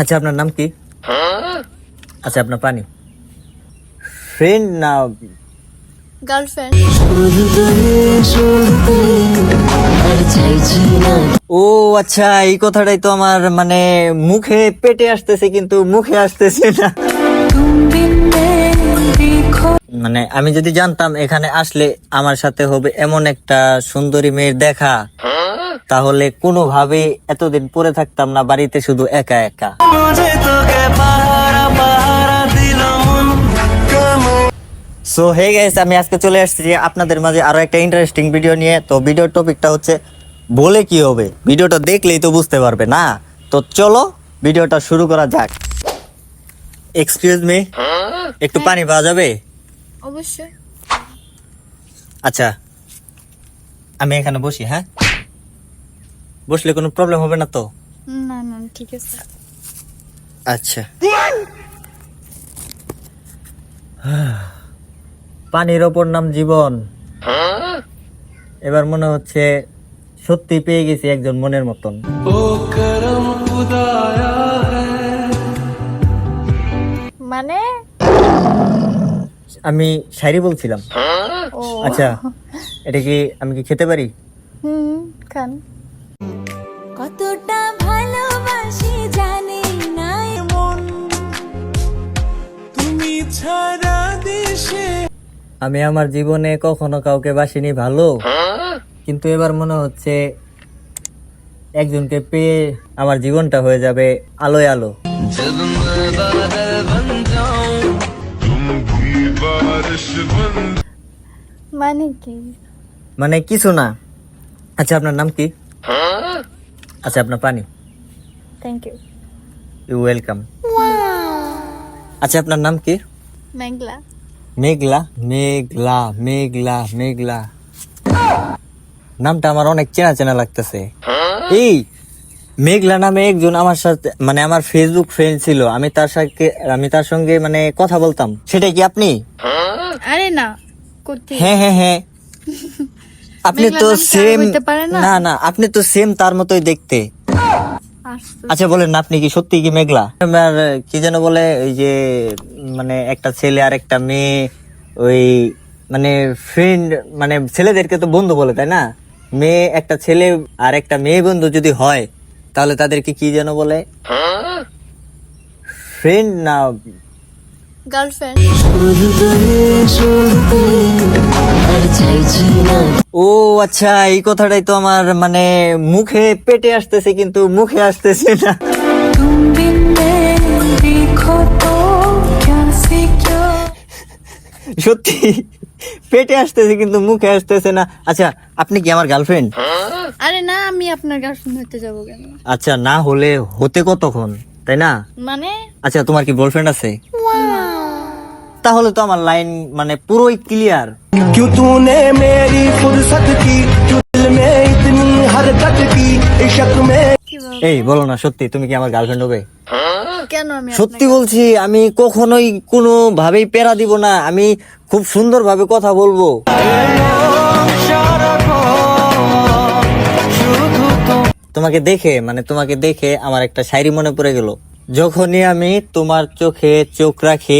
আচ্ছা আপনার নাম কি? আচ্ছা আপনার প্রাণী ফ্রেন্ড না গার্লফ্রেন্ড ও আচ্ছা এই কথাটাই তো আমার মানে মুখে পেটে আসতেছে কিন্তু মুখে আসতেছে না। মানে আমি যদি জানতাম এখানে আসলে আমার সাথে হবে এমন একটা সুন্দরী মেয়ের দেখা। তাহলে কোনোভাবে এতদিন পরে থাকতাম না বাড়িতে শুধু একা একা। সো হে গাইস আমি আজকে চলে আসছি আপনাদের মাঝে আরও একটা ইন্টারেস্টিং ভিডিও নিয়ে। তো ভিডিওর টপিকটা হচ্ছে বলে কি হবে? ভিডিওটা দেখলেই তো বুঝতে পারবে না? তো চলো ভিডিওটা শুরু করা যাক। এক্সকিউজ মি একটু পানি পাওয়া যাবে? অবশ্যই। আচ্ছা আমি এখানে বসি হ্যাঁ? বসলে কোনো প্রবলেম হবে না তো? না না ঠিক আছে। আচ্ছা। পানির ওপর নাম জীবন। এবার মনে হচ্ছে সত্যি পেয়ে গেছি একজন মনের মতন। মানে? আমি শায়রি বলছিলাম। ও। আচ্ছা এটা কি আমি কি খেতে পারি? হুম খান। আমি আমার জীবনে কখনো কাউকে বাসিনি ভালো। কিন্তু এবার মনে হচ্ছে একজনকে পেয়ে আমার জীবনটা হয়ে যাবে আলোয় আলো। মানে কি? মানে কিছু না। আচ্ছা আপনার নাম কি? আচ্ছা আপনার পানি। থ্যাংক ইউ ইউ ওয়েলকাম আচ্ছা আপনার নাম কি? মেঘলা। মেঘলা মেঘলা মেঘলা মেঘলা। নামটা আমার অনেক চেনা চেনা লাগতেছে। এই মেঘলা নামে একজন আমার সাথে মানে আমার ফেসবুক ফ্রেন্ড ছিল। আমি তার সাথে আমি তার সঙ্গে মানে কথা বলতাম। সেটা কি আপনি? আরে না হ্যাঁ হ্যাঁ হ্যাঁ। আপনি তো সেম না? না আপনি তো সেম তার মতোই দেখতে। আচ্ছা বলেন আপনি কি সত্যি কি মেঘলা? আমার কি যেন বলে ওই যে মানে একটা ছেলে আর একটা মেয়ে ওই মানে ফ্রেন্ড মানে ছেলেদেরকে তো বন্ধু বলে তাই না? মেয়ে একটা ছেলে আর একটা মেয়ে বন্ধু যদি হয় তাহলে তাদেরকে কি যেন বলে? ফ্রেন্ড না ও আচ্ছা এই কথাটাই তো আমার মানে মুখে পেটে আসতেছে কিন্তু মুখে আসতেছে না। সত্যি পেটে আসতেছে কিন্তু মুখে আসতেছে না। আচ্ছা আপনি কি আমার গার্লফ্রেন্ড আরে না আমি আপনার গার্লফ্রেন্ড হতে যাব কেন? আচ্ছা না হলে হতে কতক্ষণ? তাই না? মানে? আচ্ছা তোমার কি বয়ফ্রেন্ড আছে? তাহলে তো আমার লাইন মানে পুরোই ক্লিয়ার क्यों तूने मेरी फुर्सत की क्यों दिल में इतनी हरकत की इश्क में কিভাবে এই বলো না সত্যি তুমি কি আমার গার্লফ্রেন্ড হবে কেন আমি সত্যি বলছি আমি কখনোই কোনো ভাবেই পেরা দিব না আমি খুব সুন্দর ভাবে কথা বলবো তোমাকে দেখে মানে তোমাকে দেখে আমার একটা শায়রি মনে পড়ে গেল যখনই আমি তোমার চোখে চোখ রাখি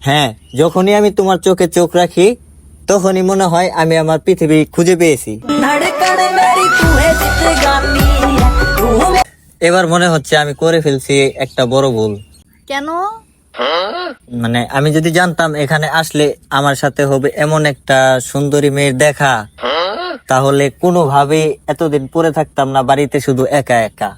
হ্যাঁ যখনই আমি তোমার চোখে চোখ রাখি তখনই মনে হয় আমি আমার পৃথিবী খুঁজে পেয়েছি। এবার মনে হচ্ছে আমি করে ফেলছি একটা বড় ভুল। কেন? মানে আমি যদি জানতাম এখানে আসলে আমার সাথে হবে এমন একটা সুন্দরী মেয়ের দেখা তাহলে কোনোভাবে এতদিন পরে থাকতাম না বাড়িতে শুধু একা একা।